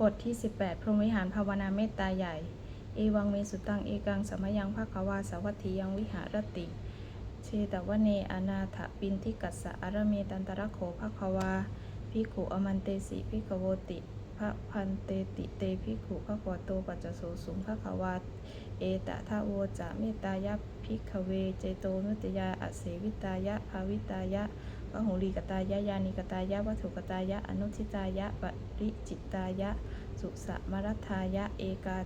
บทที่ 18 พรหมวิหารภาวนาเมตตาใหญ่ เอวังเมสุตัง เอกังสมยังภาควาสาวัตถียังวิหารติ เชตวเนอนาถปินทิกัสสะอารเมตันตระโขภควาภิกขุอมันเตสิภิกขโวติพระพันเตติเตภิกขุภควโตปัจจโสสุงภควาเอตะทะโวจะเมตตายะภิกขเว เจโตนุตยาอเสวิตายะภาวิตายะ วหุลีกตายะยานิกตายะวัตถุกตายะอนุทิตายะปริจิตตายะ สุสะมรัตทายะ เอกา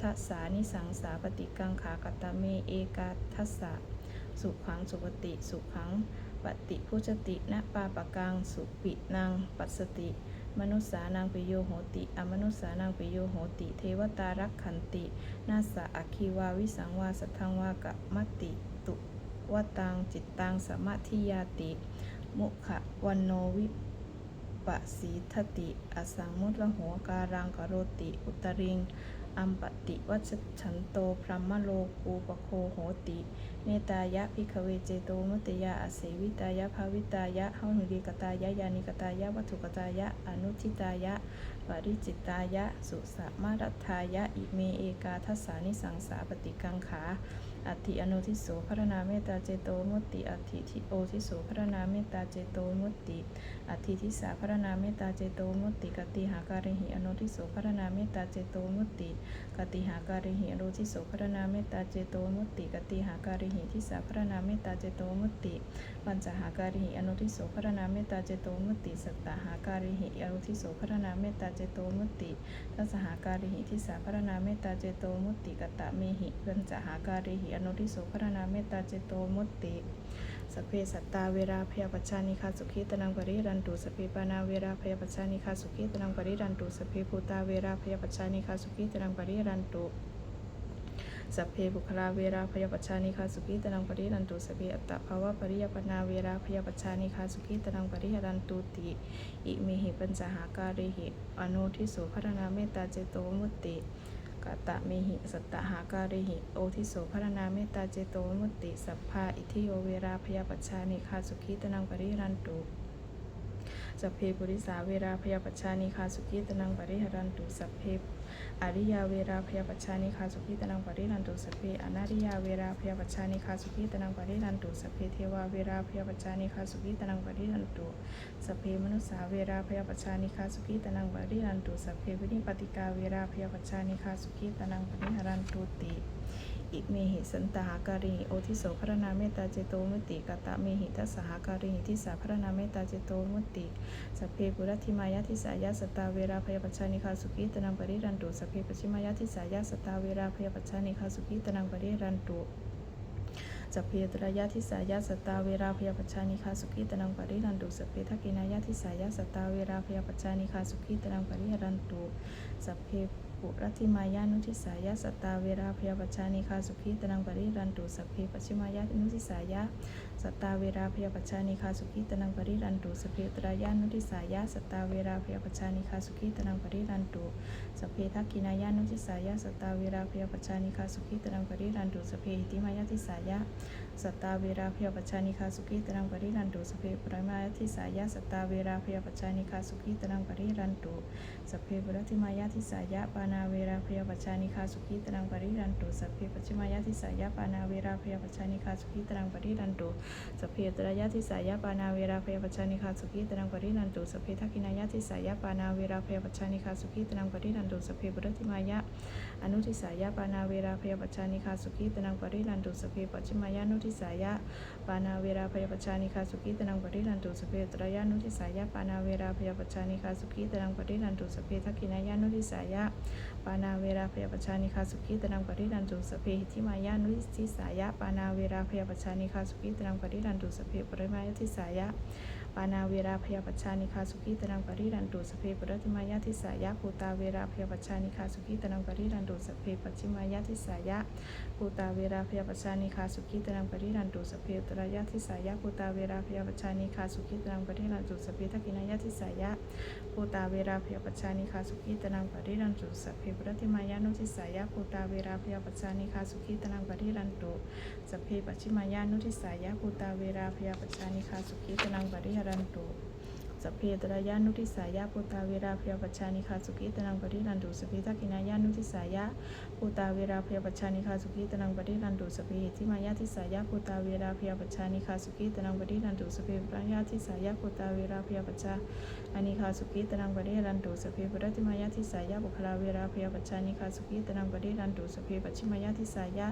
ทัสสานิสังสาปฏิกังขากตเมเอกาทัสสะสุขังสุปฏิสุขังปฏิพุชตินะปาปะกังสุปินังปัสสติ มนุษสานังปิโยโหติ อมนุษสานังปิโยโหติ เทวตารักขันติ นาสะอคีวาวิสังวาสัทธังวากะมติตุวตังจิตตังสมาธิยาติ มุขะวันโนวิปสีทติ อสังมุตละหัวการังกโรติ อุตริง อัมปติวัชฉันโต พรหมโลกูปโคโหติ เนตายะพิกเวเจโตมุตยาอเสวิตายะภาวิตายะหหุริกตายะยานิกตายะวัตถุกตายะ อนุทิตายะปริจิตายะ สุสะมารัตทายะ อิเมเอกาทัสสานิสังสาปฏิกังขา อัติอนุทิโสพระนาเมตตาเจโตมุตติอัติทิโอทิโสพระนาเมตตาเจโตมุตติอัติทิสาพระนาเมตตาเจโตมุตติกติหาการิหิอนุทิโสพระนาเมตตาเจโตมุตติกติหาการิหิอนุทิโสพระนาเมตตาเจโตมุตติกติหาการิหิทิสาพระนาเมตตาเจโตมุตติปัญจหาการิหิอนุทิโสพระนาเมตตาเจโตมุตติสัตตหาการิหิอนุทิโสพระนาเมตตาเจโตมุตติทัสหาการิหิทิสาพระนาเมตตาเจโตมุตติกตะเมหิปัญจหาการิหิอนุทิโสพระนาเมตตาเจโตมุตติสเพสัตตาเวราพยาปัจจานิคาสุขีตนังปริรันตุสเพปานาเวราพยาปัจจานิคาสุขีตนังปริรันตุสเพภูตาเวราพยาปัจจานิคาสุขีตนังปริรันตุสัพเพบุคลาเวราพยาปัจจานิคาสุขีตนังปริรันตุสัพเพอัตตภาวะปริยปนาเวราพยาปัจจานิคาสุขีตนังปริรันตุติอิมิหิปัญจหาการิหิอนุทิโสพระนาเมตตาเจโตมุตติ กะตะเมหิสัตตหาการิหิโอทิโสพระนาเมตตาเจโตมุติ สัพพาอิทิโยเวราพยาปัจจานิคาสุขีตนังปริรันตุ สัพเพปุริสาเวราพยาปัจจานิคาสุขีตนังปริหรันตุสัพเพอริยาเวราพยาปัจจานิคาสุขีตนังปริหรันตุสัพเพอนาริยาเวราพยาปัจจานิคาสุขีตนังปริหรันตุสัพเพเทวาเวราพยาปัจจานิคาสุขีตนังปริหรันตุสัพเพมนุสาเวราพยาปัจจานิคาสุขีตนังปริหรันตุสัพเพวินิปติกาเวราพยาปัจจานิคาสุขีตนังปริหรันตุติ อิเมหิสันตหาการิโอทิโสพระนาเมตตาเจโตมุติกตะเมหิทัสสหาการิทิสาพระนาเมตตาเจโตมุติสัพเพปุรัติมายะทิสายะสตาเวราพยาปัจจานิคาสุขีตนังปริรันตุสัพเพปชิมายะทิสายะสตาเวราพยาปัจจานิคาสุขีตนังปริรันตุสัพเพตระยะทิสายะสตาเวราพยาปัจจานิคาสุขีตนังปริรันตุสัพเพทักินายะทิสายะสตาเวราพยาปัจจานิคาสุขีตนังปริรันตุสัพเพ ปุรัติมายานุทิสายะสตาเวราพยาปัจจานิคาสุขีตนังปริรันตุสัพเพปชิมายานุทิสายะ สตตาเวราพยาปัจจานิคาสุขีตนังปริรันตุสัพเพตระยะนุทิสายะสตตาเวราพยาปัจจานิคาสุขีตนังปริรันตุสัพเพทักกินายานุทิสายะสตตาเวราพยาปัจจานิคาสุขีตนังปริรันตุสเพหิติมายะทิสายะสัตตาเวราพยาปัจจานิคาสุขีตนังปริรันตุสพเพปรมายทิสายะสัตตาเวราพยาปัจจานิคาสุขีตนังปริรันตุสพเพปรติมายทิสายะปานาเวราพยาปัจจานิคาสุขีตนังปริรันตุสเพปัจจิมายทิสายะปานาเวราพยาปัชานิคาสุขีตนังปริรันตุสพเพตระยะทิสายะปานาเวราพยาปัจจานิคาสุขีตนังปริรันตุสเพทักขินายะทิสายะปานาเวราพยาปัจจานิคาสุขีตนังปริรันตุสเพปรติมายะอนุทิสายะปานาเวราพยาปัจจานิคาสุขีตนังปริรันตุสเพปัจจิมายานุทิสายะปานาเวราพยาปัจจานิคาสุขีตนังปริรันตุสเพตระยะนุทิสายะปานาเวราพยาปัจจานิคาสุขีตนังปริรันตุสเพทักขินายานุทิสายะปานาเวราพยาปัจจานิคาสุขีตนังปริรันตุสเพหิทิมายานุทิสายะปานาเวราพยาปัจจานิคาสุขีตนังปริรันตุสเพปริมายทิสายะปานาเวราพยาปัจจานิคาสุขีตนังปริรันตุสเพปรติมายาทิสายะภูตาเวราพยาปัจจานิคาสุขีตนังปริรันตุสเพปัจิมายาทิสายะภูตาเวราพยาปัจจานิคาสุขีตนังปริรันตุสพเพตระยะทิสายะภูตาเวราพยาปัจจานิคาสุขีตนังปริรันตุสเพทักินายาทิสายะภูตาเวราพยาปัจจานิคาสุขีตนังปริรันตุสเพปรติมายานุทิสายะภูตาเวราพยาปัจจานิคาสุขีตนังปริรันตุสเพปัจจิมายานุทิสายะภูตาเวราพยาปัจจานิคาสุขีตนังปริรันตุสเพตระยานุทิสายะปุตาเวราพยาปัจจานิคาสุขีตนังปริรันตุสเพทักินายานุทิสายะปุตาเวราพยาปัจจานิคาสุขีตนังปริรันตุสเพหิทิมายาทิสายะปุตาเวราพยาปัจจานิคาสุขีตนังปริรันตุสเพปรายาทิสายะปุตาเวราพยาปัจจาานิคาสุขีตนังปริรันตุสพเพปรติมายาทิสายะบุคลาเวราพยาปัจจานิคาสุขีตนังปริรันตุสพเพปัจฉิมายาทิสายะ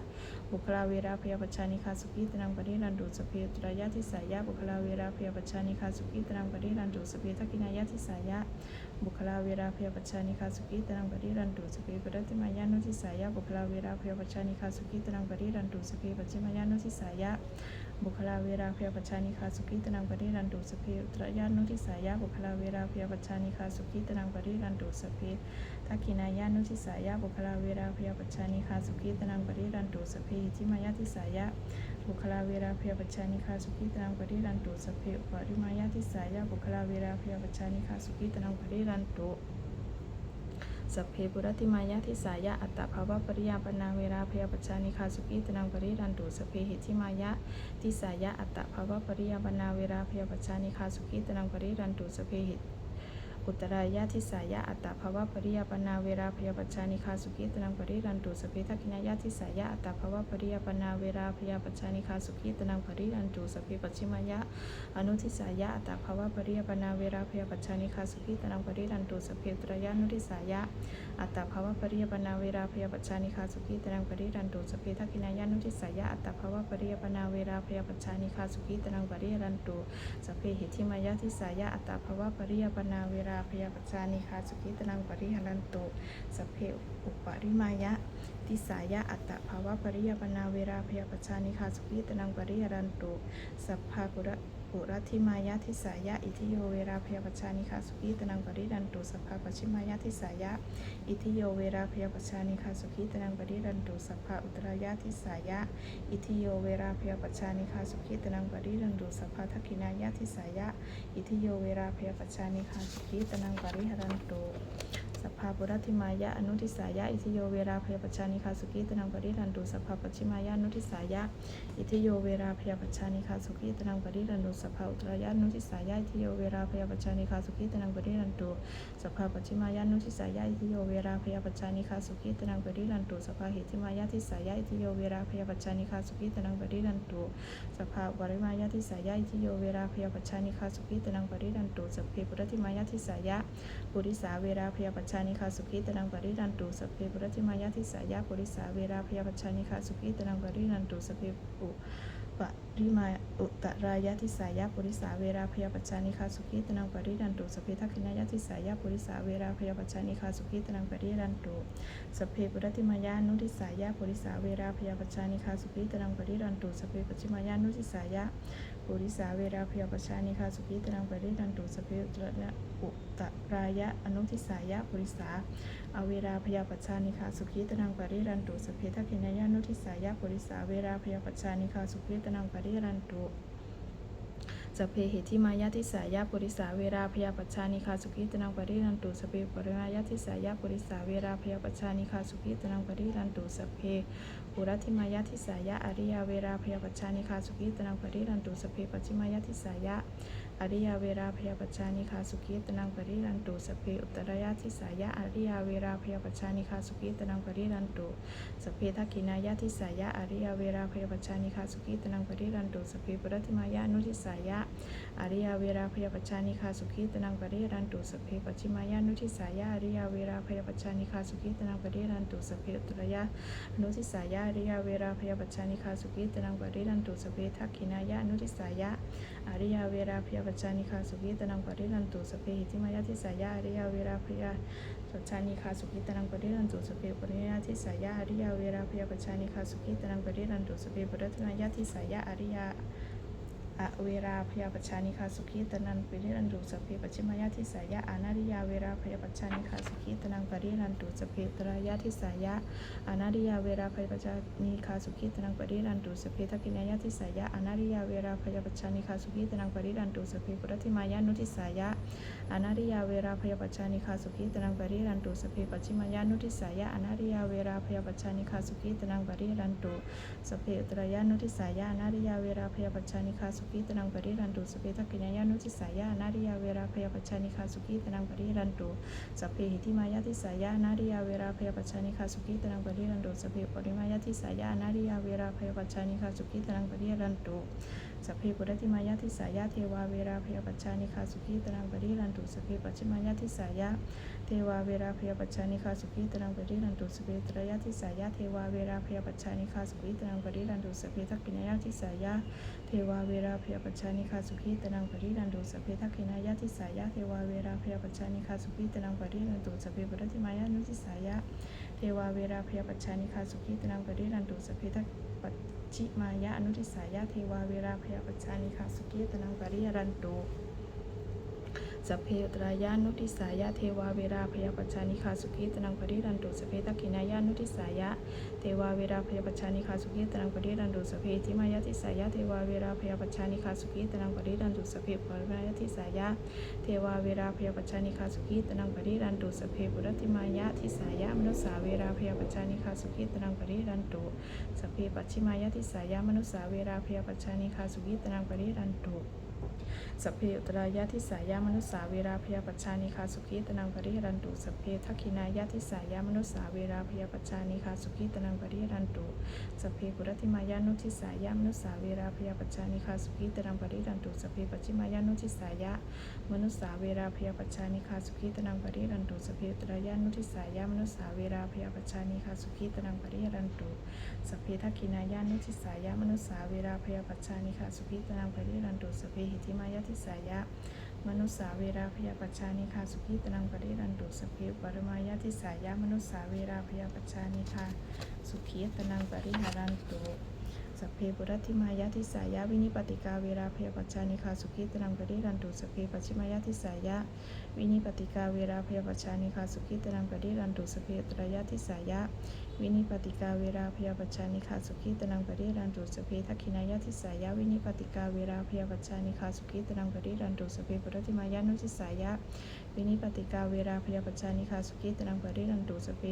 บุคลาเวราพยาปัจจานิคาสุขีตนังปริรันตุสพเพตรายาทิสายะบุคลาเวราพยาปัจจานิคาสุขีตนังปริรันตุสพเพทักินายาทิสายะบุคลาเวราพยาปัจจานิคาสุขีตนังปริรันตุสเพปรติมายานุทิสายะบุคลาเวราพยาปัจจานิคาสุขีตนังปริรันตุสเพปัจฉิมายานุทิสายะ บุคลาเวราพยาปัจจานิคาสุขีตนังปริรันตุสเพตรยานุทิสายะบุคลาเวราพยาปัจจานิคาสุขีตนังปริรันตุสเพทักขินายานุทิสายะบุคลาเวราพยาปัจจานิคาสุขีตนังปริรันตุสเพหิทิมายาทิสายะบุคลาเวราพยาปัจจานิคาสุขีตนังปริรันตุสพเพปริมายาทิสายะบุคลาเวราพยาปัจจานิคาสุขีตนังปริรันตุ สพเพปุรติมายาทิสายะอัตตภาวะปริยาปนาเวราพยาปัจจานิคาสุขีตนังปริรันตุสพเพหิติมายะทิสายะอัตตภาวะปริยาปนาเวราพยาปัจจานิคาสุขีตนังปริรันตุสพเพหิ อุตรายะทิสายะอัตตาภาวะปริยปนาเวราพยาปัจจานิคาสุขีตนังปริรันตุสพเพทักขินายะทิสายะอัตตาภาวะปริยปนาเวราพยาปัจจานิคาสุขีตนังปริรันตุสพเพปัจฉิมายะอนุทิสายะอัตตาภาวะปริยปนาเวราพยาปัจจานิคาสุขีตนังปริรันตุสพเพตรยานุทิสายะอัตตาภาวะปริยปนาเวราพยาปัจจานิคาสุขีตนังปริรันตุสพเพทักขินายานุทิสายะอัตตภาวะปริยปนาเวราพยาปัจจานิคาสุขีตนังปริรันตุสพเพหิทิมายะทิสายะอัตตภาวะปริยปนาเวราพยาปัจจานิคาสุขีตนังปริหรันตุสเพอุปริมายะ ทิสายะอัตตภาวะปริยปนาเวราพยาปัจจานิคาสุขีตนังปริหรันตุสัพพาปุระปุรัติมายะทิสายะอิทิโยเวราพยาปัจจานิคาสุขีตนังปริรันตุสัพพาปัจฉิมายะทิสายะอิทิโยเวราพยาปัจจานิคาสุขีตนังปริรันตุสัพพาอุตรายะทิสายะอิทิโยเวราพยาปัจจานิคาสุขีตนังปริรันตุสัพพาทักขินายะทิสายะอิทิโยเวราพยาปัจจานิคาสุขีตนังปริรันตุพาปุรัติมายะอนุทิสายะอิทิโยเวราพยาปัจจานิคาสุขีตนังปริรันตุสัพพาปัจฉิมายะอนุทิสายะอิทิโยเวราพยาปัจจานิคาสุขีตนังปริรันตุสัพพาอุตรายะอนุทิสายะอิทิโยเวราพยาปัจจานิคาสุขีตนังปริรันตุสัพพาปัจฉิมายะอนุทิสายะอิทิโยเวราพยาปัจจานิคาสุขีตนังปริรันตุสัพพาหิติมายะทิสายะอิทิโยเวราพยาปัจจานิคาสุขีตนังปริรันตุสัพพาวริมายะทิสายะอิทิโยเวราพยาปัจจานิคาสุขีตนังปริรันตุสัพเพปุรติมายะทิสายะปุริสาเวราพยาปัจจานิคาสุขีตนังปริรันตุสเพปุรติมายาทิสายาปุริสาเวราพยาปัจจานิคาสุขีตนังปริรันตุสเพปุปะริมาอุตรายาทิสายาปุริสาเวราพยาปัจจานิคาสุขีตนังปริรันตุสเพทักขินายาทิสายาปุริสาเวราพยาปัจจานิคาสุขีตนังปริรันตุสเพปุรติมายานุทิสายาปุริสาเวราพยาปัจจานิคาสุขีตนังปริรันตุสเพปัจฉิมายานุทิสายาปุริสาเวราพยาปชานิคาสุขีตนังปริรันตุสเพตระอุ ตรายะอนุทิสายะปุริสาอเวราพยาปชานิคาสุขีตนังปริรันตุสเพทักขินยานุทิสายะปุริสาเวราพยาปชานิคาสุขีตนังปริรันตุสเพเหติมายาทิสายาปุริสาเวราพยาปัจจานิคาสุขิตนังปริรันตุสเพปริมายาทิสายาปุริสาเวราพยาปัจจานิคาสุขิตนังปริรันตุสเพปุรัติมายาทิสายาอริยาเวราพยาปัจจานิคาสุขิตนังปริรันตุสเพปัจจิมายาทิสายา อริยเวราพยาปัจจานิคาสุขิตนังปริรันตุสเพอุตรายาทิสายาอริยเวราพยาปัจจานิคาสุขิตนังปริรันตุสเพทักขินายาทิสายาอริยเวราพยาปัจจานิคาสุขิตนังปริรันตุสเพปุรัติมายานุทิสายาอริยเวราพยาปัจจานิคาสุขีตนังปริรันตุสเพปัจฉิมายานุทิสายาอริยเวราพยาปัจจานิคาสุขีตนังปริรันตุสเพอุตรยานุทิสายาอริยเวราพยาปัจจานิคาสุขีตนังปริรันตุสเพทักขินายานุทิสายาอริยเวราพยาปัจจานิคาสุขีตนังปริรันตุสเพหิติมายาทิสายาอริยเวราพยาปัจจานิคาสุขีตนังปริรันตุสเพปริยาทิสายาอริยเวราพยาปัจจานิคาสุขีตนังปริรันตุสเพปริตนายาทิสายาอริย อเวราพยาปัจจานิคาสุขีตนังปริรันตุสเพปัจฉิมายาทิสายะอนาริยาเวราพยาปัจจานิคาสุขีตนังปริรันตุสเพตรายาทิสายะอนาริยาเวราพยาปัจจานิคาสุขีตนังปริรันตุสเพทักินายาทิสายะอนาริยาเวราพยาปัจจานิคาสุขีตนังปริรันตุสเพปุรติมายานุทิสายะอนาริยาเวราพยาปัจจานิคาสุขีตนังปริรันตุสเพปัจฉิมายานุทิสายะอนาริยาเวราพยาปัจจานิคาสุขีตนังปริรันตุสเพอตรายานุทิสายานาริยาเวราพยาปัจจานิคาสุขีตนังปริรันตุสเพทักขินายานุทิสายานาริยาเวราพยาปัจจานิคาสุขีตนังปริรันตุสัพเพหิติมายาทิสายานาริยาเวราพยาปัจจานิคาสุขีตนังปริรันตุสัพเพปริมายาทิสายานาริยาเวราพยาปัจจานิคาสุขีตนังปริรันตุสัพเพปุรติมายาทิสายาเทวาเวราพยาปัจจานิคาสุขีตนังปริรันตุสัพเพปัจฉิมายาทิสายาเทวาเวราพยาปัจจานิคาสุขีตรังปริรันตุสเปตรยะทิสายะเทวาเวราพยาปัจจานิคาสุขีตรังปริรันตุสเปทักขินายะทิสายะเทวาเวราพยาปัจจานิคาสุขีตรังปริรันตุสเปทักขินายะทิสายะเทวาเวราพยาปัจจานิคาสุขีตรังปริรันตุสเปปุรติมายะนุทิสายะเทวาเวราพยาปัจจานิคาสุขีตรังปริรันตุสเปทักปัจ จิมายะอนุทิสายะเทวาเวราพยาปัจจานิคาสุขีตนังปริยรันตุ สเพตรายานุทิสายะเทวาเวราพยาปัจจานิคาสุขีตนังปริรันตุสเพทักขินายานุทิสายะเทวาเวราพยาปัจจานิคาสุขีตนังปริรันตุสเพทิมายาทิสายะเทวาเวราพยาปัจจานิคาสุขีตนังปริรันตุสเพปรมายาทิสายะเทวาเวราพยาปัจจานิคาสุขีตนังปริรันตุสเพปุรติมายะทิสายะมนุสาเวราพยาปัจจานิคาสุขีตนังปริรันตุสเพปัจฉิมายาทิสายะมนุสสาเวราพยาปัจจานิคาสุขีตนังปริรันตุ สัพเพอุตรายะทิสายามนุสสาเวราพยาปัจจานิคาสุขีตนังปริรันตุสัพเพทักขินายะทิสายามนุสสาเวราพยาปัจจานิคาสุขีตนังปริรันตุสัพเพปุรติมายานุทิสายามนุสสาเวราพยาปัจจานิคาสุขีตนังปริรันตุสัพเพปัจจิมายานุทิสายะมนุสสาเวราพยาปัจจานิคาสุขีตนังปริรันตุสัพเพอุตรายานุทิสายามนุสสาเวราพยาปัจจานิคาสุขีตนังปริรันตุสัพเพทักขินายานุทิสายามนุสสาเวราพยาปัจจานิคาสุขีตนังปริรันตุสัพเพหิติมายาทิสายะ มนุสสาเวราพยาปัจชานิคาสุขีตนังปริรันตุสพเพปรมายาทิสายะมนุสสาเวราพยาปัจชานิคาสุขีตนังปริหารันตุ สัพเพปุรัติมายาทิสายาวินิปติกาเวราพยาปัจจานิคาสุขีตนังปริรันตุสัพเพปัจฉิมายาทิสายาวินิปติกาเวราพยาปัจจานิคาสุขีตนังปริรันตุสัพเพตรยาทิสายาวินิปติกาเวราพยาปัจจานิคาสุขีตนังปริรันตุสัพเพทักขินายาทิสายาวินิปติกาเวราพยาปัจจานิคาสุขีตนังปริรันตุสัพเพปุรัติมายานุทิสายาวินิปติกาเวราพยาปัจจานิคาสุขีตนังปริรันตุสัพเพ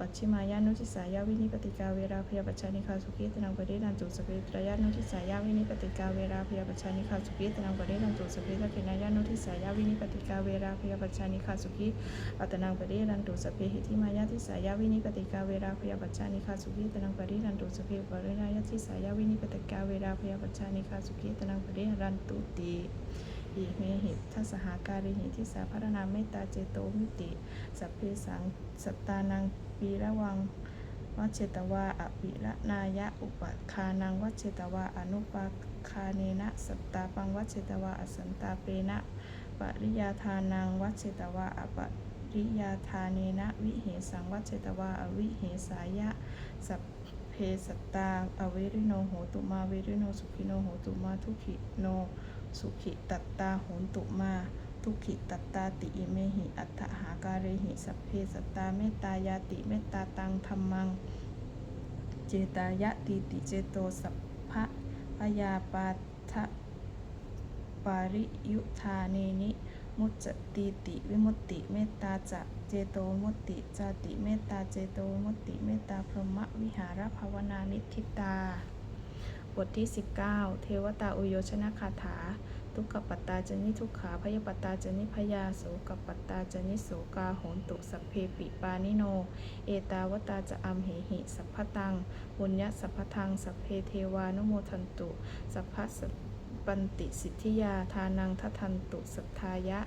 ปัจฉิมายานุทิสายาวินิปติกาเวราพยาปัจจานิคาสุขีตนังปริรันตุสเพตรายานุทิสายาวินิปติกาเวราพยาปัจจานิคาสุขีตนังปริรันตุสพเพทักขินายานุทิสายาวินิปติกาเวราพยาปัจจานิคาสุขีอัตนังปริรันตุสเพหิติมายาทิสายาวินิปติกาเวราพยาปัจจานิคาสุขีตนังปริรันตุสเพปรินายาทิสายาวินิปติกาเวราพยาปัจจานิคาสุขีตนังปริรันตุติ อิเมหิทัสหาการิหิทิสาพรณาเมตตาเจโตมิติ สัพเพสังสัตตานังปีระวังวัชเชตวาอภิระนายะอุปคานังวัชเชตวาอนุปาคาเนนะสัตตาปังวัชเชตวาอสันตาเปนะปริยาทานังวัชเชตวาอปริยาทาเนนะวิเหสังวัชเชตวาอวิเหสายะสัพเพสตตาอเวริโนโหตุมาเวริโนสุขิโนโหตุมาทุขิโน สุขิตัตตาโหนตุมา ทุขิตัตตาติอิเมหิ อัตถหาการิหิสัพเพสตตาเมตายาติเมตตาตังธรรมัง เจตายะติติเจโตสัพพะพยาปาทะปาริยุทาเนนิมุจจติติวิมุตติเมตตาจะเจโตมุตติจติเมตตาเจโตมุตติเมตตาพรหมวิหารภาวนานิทิตา บทที่ 19 เทวตาอุโยชนะคาถา ทุกขปัตตาจนิทุกขาพยปัตตาจนิพยาโสกปัตตาจนิโสกาโหนตุสัพเพปิปานิโน เอตาวตาจะอัมเหหิสัพพตังบุญญสัพพทังสัพเพเทวานุโมทันตุสัพพสปันติสิทธิยาทานังทัทันตุสัทธายะ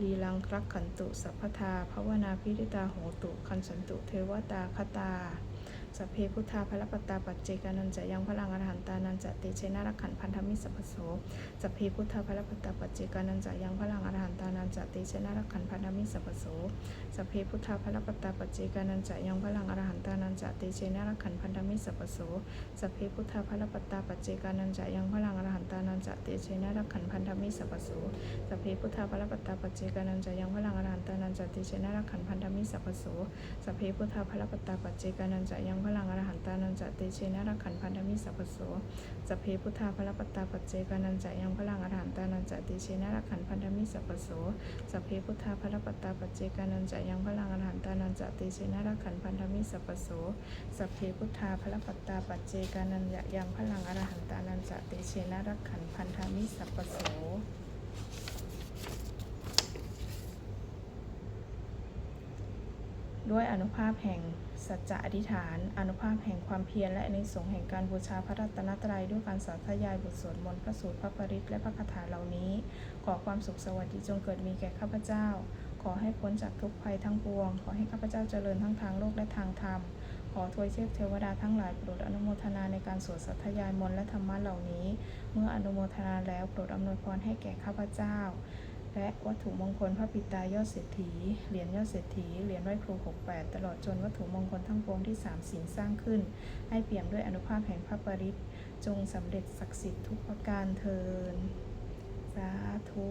ลีลังรักขันตุสัพพทาภาวนาพิริตาโหตุคันสันตุเทวตาคตา สัพเพพุทธาพระปตาปัจเจกานันจะยังพลังอรหันตานันจะเตเชนะรักขันพันธมิสัพโสสัพเพพุทธาพระปตาปัจเจกานันจะยังพลังอรหันตานันจะเตเชนะรักขันพันธมิสัพโสสัพเพพุทธาพระปตาปัจเจกานันจะยังพลังอรหันตานันจะเตเชนะรักขันพันธมิสัพโสสัพเพพุทธาพระปตาปัจเจกานันจะยังพลังอรหันตานันจะเตเชนะรักขันพันธมิสัพโสสัพเพพุทธาพระปตาปัจเจกานันจะยังพลังอรหันตานันจะเตเชนะรักขันพันธมิสัพโสสัพเพพุทธาพระปตาปัจเจกานันจะยังพลังอรหันตานันจะเตเชนะรักขันพันธมิสัพโสสัพเพพุทธาพระปัตตาปัจเจกานันจะยังพลังอรหันตานันจะเตเชนะรักขันพันธมิสัพโสสัพเพพุทธาพระปัตตาปัจเจกานันจะยังพลังอรหันตานันจะเตเชนะรักขันพันธมิสัพโสสัพเพพุทธาพระปัตตาปัจเจกานันจะยังพลังอรหันตานันจะเตเชนะรักขันพันธมิสัพพโส ด้วยอนุภาพแห่งสัจจะอธิษฐาน อนุภาพแห่งความเพียรและในสงส์แห่งการบูชาพระรัตนตรัยด้วยการสาธยายบทสวดมนต์พระสูตรพระปริตรและพระคาถาเหล่านี้ ขอความสุขสวัสดีจงเกิดมีแก่ข้าพเจ้า ขอให้พ้นจากทุกภัยทั้งปวง ขอให้ข้าพเจ้าเจริญทั้งทางโลกและทางธรรม ขอทวยเทพเทวดาทั้งหลายโปรดอนุโมทนาในการสวดสัทยายมนต์และธรรมะเหล่านี้ เมื่ออนุโมทนาแล้วโปรดอำนวยพรให้แก่ข้าพเจ้า และวัตถุมงคลพระปิตายอดเศรษฐี เหรียญยอดเศรษฐี เหรียญไหว้ครู68 ตลอดจนวัตถุมงคลทั้งปวงที่สามสิงสร้างขึ้น ให้เปี่ยมด้วยอนุภาพแห่งพระปริตจงสำเร็จศักดิ์สิทธิ์ทุกประการเทิน สาธุ